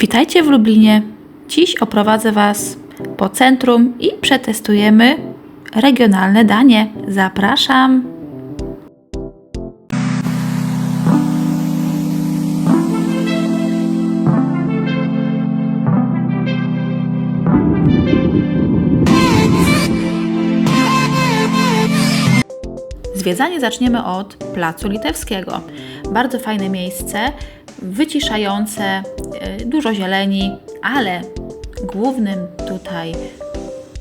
Witajcie w Lublinie. Dziś oprowadzę Was po centrum i przetestujemy regionalne danie. Zapraszam. Zwiedzanie zaczniemy od Placu Litewskiego. Bardzo fajne miejsce, wyciszające, e, dużo zieleni, ale głównym tutaj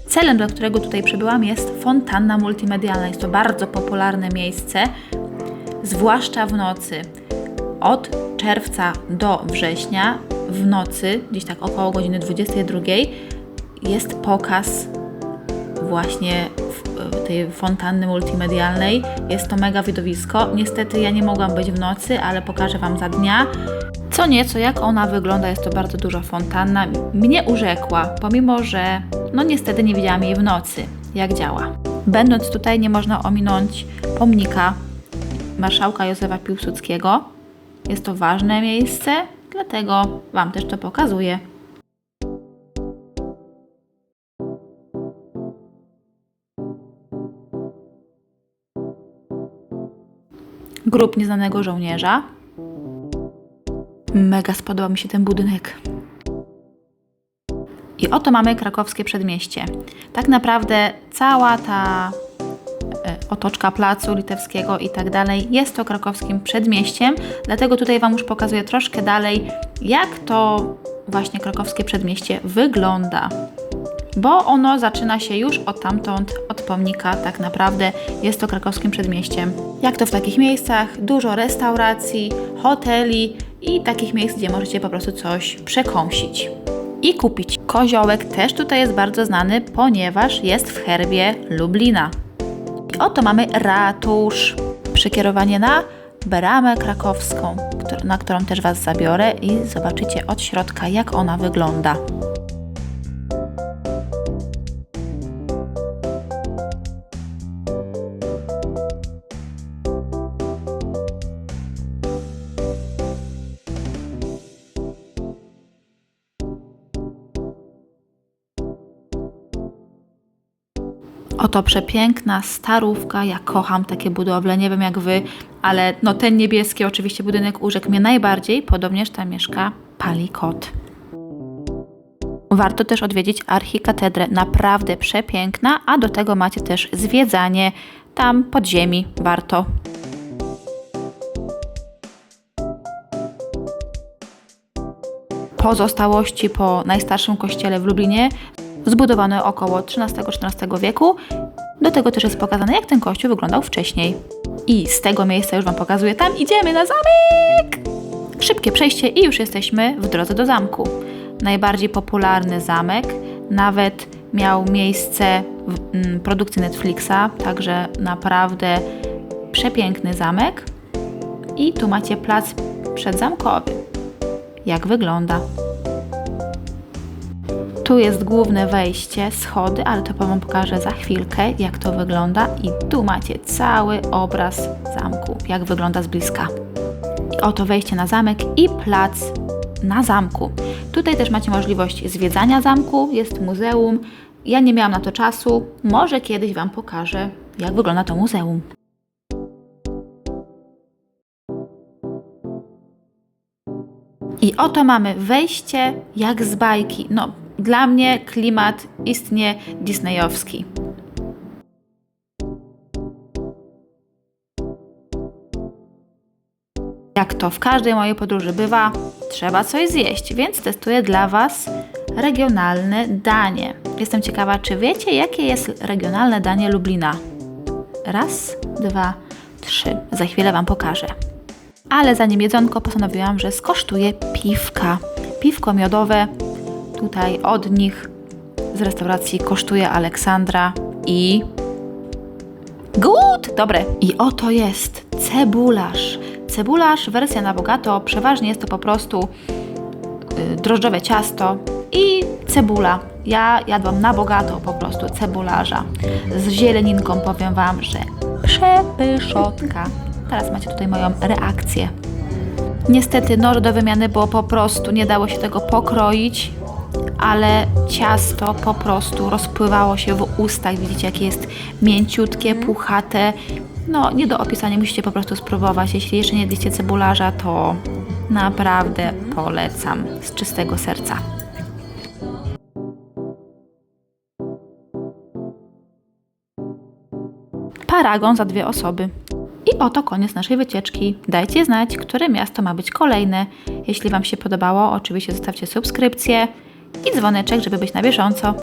celem, dla którego tutaj przybyłam, jest fontanna multimedialna. Jest to bardzo popularne miejsce, zwłaszcza w nocy. Od czerwca do września w nocy, gdzieś tak około godziny 22, jest pokaz właśnie tej fontanny multimedialnej. Jest to mega widowisko. Niestety ja nie mogłam być w nocy, ale pokażę Wam za dnia. Co nieco jak ona wygląda, jest to bardzo duża fontanna. Mnie urzekła, pomimo że no niestety nie widziałam jej w nocy, jak działa. Będąc tutaj nie można ominąć pomnika marszałka Józefa Piłsudskiego. Jest to ważne miejsce, dlatego Wam też to pokazuję. Grób nieznanego żołnierza. Mega spodobał mi się ten budynek. I oto mamy krakowskie przedmieście. Tak naprawdę cała ta e, otoczka placu litewskiego i tak dalej jest to krakowskim przedmieściem, dlatego tutaj Wam już pokazuję troszkę dalej, jak to właśnie krakowskie przedmieście wygląda. Bo ono zaczyna się już od tamtąd, od pomnika, tak naprawdę jest to krakowskim przedmieściem. Jak to w takich miejscach, dużo restauracji, hoteli i takich miejsc, gdzie możecie po prostu coś przekąsić i kupić. Koziołek też tutaj jest bardzo znany, ponieważ jest w herbie Lublina. I oto mamy ratusz. Przekierowanie na bramę krakowską, na którą też Was zabiorę i zobaczycie od środka, jak ona wygląda. Oto przepiękna starówka. Ja kocham takie budowle. Nie wiem jak wy, ale no ten niebieski oczywiście budynek urzekł mnie najbardziej. Podobnież tam mieszka Palikot. Warto też odwiedzić archikatedrę. Naprawdę przepiękna, a do tego macie też zwiedzanie tam pod ziemi. Warto. Pozostałości po najstarszym kościele w Lublinie zbudowany około XIII-XIV wieku. Do tego też jest pokazane, jak ten kościół wyglądał wcześniej. I z tego miejsca już Wam pokazuję, tam idziemy na zamek! Szybkie przejście i już jesteśmy w drodze do zamku. Najbardziej popularny zamek, nawet miał miejsce w mm, produkcji Netflixa, także naprawdę przepiękny zamek. I tu macie plac przedzamkowy. Jak wygląda? Tu jest główne wejście, schody, ale to Wam pokażę za chwilkę, jak to wygląda. I tu macie cały obraz zamku, jak wygląda z bliska. I oto wejście na zamek i plac na zamku. Tutaj też macie możliwość zwiedzania zamku, jest muzeum. Ja nie miałam na to czasu, może kiedyś Wam pokażę, jak wygląda to muzeum. I oto mamy wejście jak z bajki. No, dla mnie klimat istnie disneyowski. Jak to w każdej mojej podróży bywa, trzeba coś zjeść, więc testuję dla Was regionalne danie. Jestem ciekawa, czy wiecie, jakie jest regionalne danie Lublina? Raz, dwa, trzy. Za chwilę Wam pokażę. Ale zanim jedzonko, postanowiłam, że skosztuję piwka. Piwko miodowe tutaj od nich z restauracji kosztuje Aleksandra i. Good! Dobre. I oto jest cebularz. Cebularz, wersja na bogato, przeważnie jest to po prostu y, drożdżowe ciasto i cebula. Ja jadłam na bogato po prostu cebularza. Z zieleninką powiem Wam, że przepyszotka. Teraz macie tutaj moją reakcję. Niestety noże do wymiany było po prostu, nie dało się tego pokroić, ale ciasto po prostu rozpływało się w ustach. Widzicie, jakie jest mięciutkie, puchate. No, nie do opisania, musicie po prostu spróbować. Jeśli jeszcze nie jedliście cebularza, to naprawdę polecam z czystego serca. Paragon za dwie osoby. I oto koniec naszej wycieczki. Dajcie znać, które miasto ma być kolejne. Jeśli Wam się podobało, oczywiście zostawcie subskrypcję i dzwoneczek, żeby być na bieżąco.